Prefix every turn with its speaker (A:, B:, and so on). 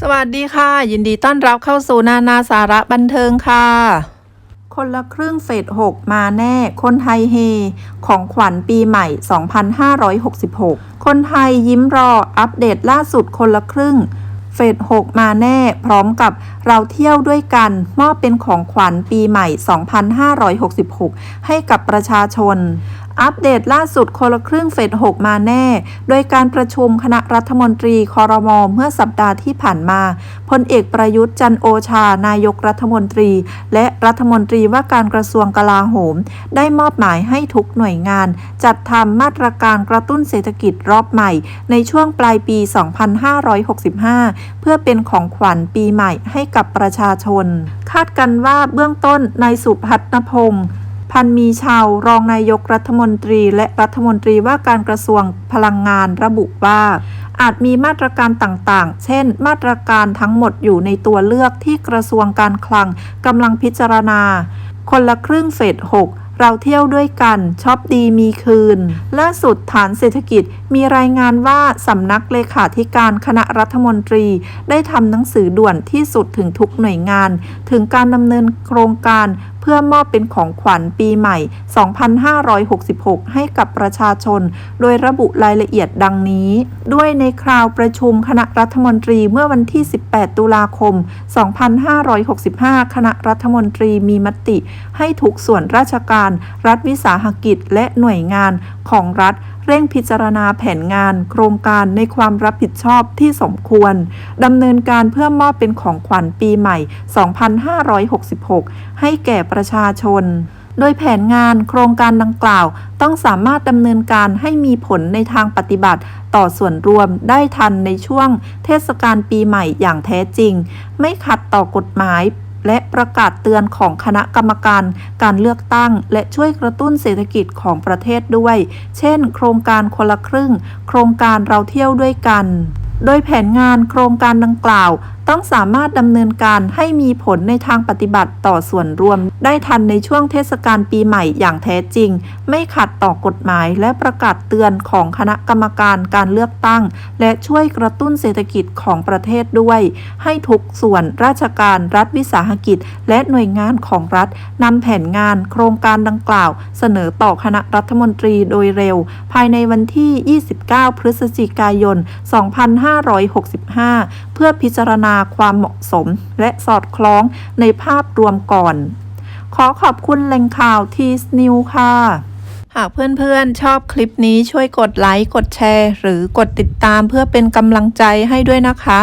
A: สวัสดีค่ะ ยินดีต้อนรับเข้าสู่นานาสาระบันเทิงค่ะ คนละครึ่งเฟส6มาแน่ คนไทยเฮ ของขวัญปีใหม่ 2566 คนไทยยิ้มรออัปเดตล่าสุดคนละครึ่ง เฟส6มาแน่ พร้อมกับเราเที่ยวด้วยกัน มอบเป็นของขวัญปีใหม่ 2566 ให้กับประชาชน อัปเดตล่าสุดคนละครึ่งเฟส6มาแน่ โดยการประชุมคณะรัฐมนตรีคอรมอเมื่อสัปดาห์ที่ผ่านมาพลเอกประยุทธ์จันโอชา นายกรัฐมนตรี และรัฐมนตรีว่าการกระทรวงกลาโหม ได้มอบหมายให้ทุกหน่วยงาน จัดทำมาตรการกระตุ้นเศรษฐกิจรอบใหม่ ในช่วงปลายปี 2565 เพื่อเป็นของขวัญปีใหม่ให้กับประชาชน คาดกันว่าเบื้องต้นนายสุพัฒนพงศ์ พันมีชาวรองนายกรัฐมนตรี และรัฐมนตรีว่าการกระทรวงพลังงานระบุว่า อาจมีมาตรการต่างๆ เช่น มาตรการทั้งหมดอยู่ในตัวเลือกที่กระทรวงการคลังกำลังพิจารณา คนละครึ่งเฟส6เราเที่ยวด้วยกันช็อปดีมีคืน ล่าสุดฐานเศรษฐกิจมีรายงานว่าสำนักเลขาธิการคณะรัฐมนตรี ได้ทำหนังสือด่วนที่สุดถึงทุกหน่วยงาน ถึงการดำเนินโครงการ พื่อมอบเป็นของขวัญปีใหม่ 2566 ให้กับประชาชน โดยระบุรายละเอียดดังนี้ ด้วยในคราวประชุมคณะรัฐมนตรีเมื่อวันที่ 18 ตุลาคม 2565 คณะรัฐมนตรีมีมติ ให้ถูกส่วนราชการ รัฐวิสาหกิจและหน่วยงานของรัฐ เร่งพิจารณาแผนงาน โครงการในความรับผิดชอบที่สมควรดำเนินการเพื่อมอบเป็นของขวัญปีใหม่ 2566 ให้แก่ประชาชนโดยแผนงานโครงการดังกล่าว ต้องสามารถดำเนินการให้มีผลในทางปฏิบัติ ต่อส่วนรวมได้ทันในช่วงเทศกาลปีใหม่อย่างแท้จริง ไม่ขัดต่อกฎหมาย และประกาศเตือนของคณะกรรมการการเลือกตั้ง และช่วยกระตุ้นเศรษฐกิจของประเทศด้วย เช่น โครงการคนละครึ่ง โครงการเราเที่ยวด้วยกัน โดยแผนงานโครงการดังกล่าว ต้องสามารถดำเนินการให้มีผลในทางปฏิบัติต่อส่วนรวม ได้ทันในช่วงเทศกาลปีใหม่อย่างแท้จริง ไม่ขัดต่อกฎหมายและประกาศเตือนของคณะกรรมการการเลือกตั้ง และช่วยกระตุ้นเศรษฐกิจของประเทศด้วย ให้ทุกส่วนราชการรัฐวิสาหกิจ และหน่วยงานของรัฐนำแผนงานโครงการดังกล่าว เสนอต่อคณะรัฐมนตรีโดยเร็ว ภายในวันที่ 29 พฤศจิกายน 2565 เพื่อพิจารณาาความเหมาะสม และสอดคล้องในภาพรวมก่อน ขอขอบคุณแหล่งข่าวทีสนิวค่ะ หากเพื่อนๆ ชอบคลิปนี้ช่วยกดไลค์ กดแชร์ หรือกดติดตามเพื่อเป็นกำลังใจให้ด้วยนะคะ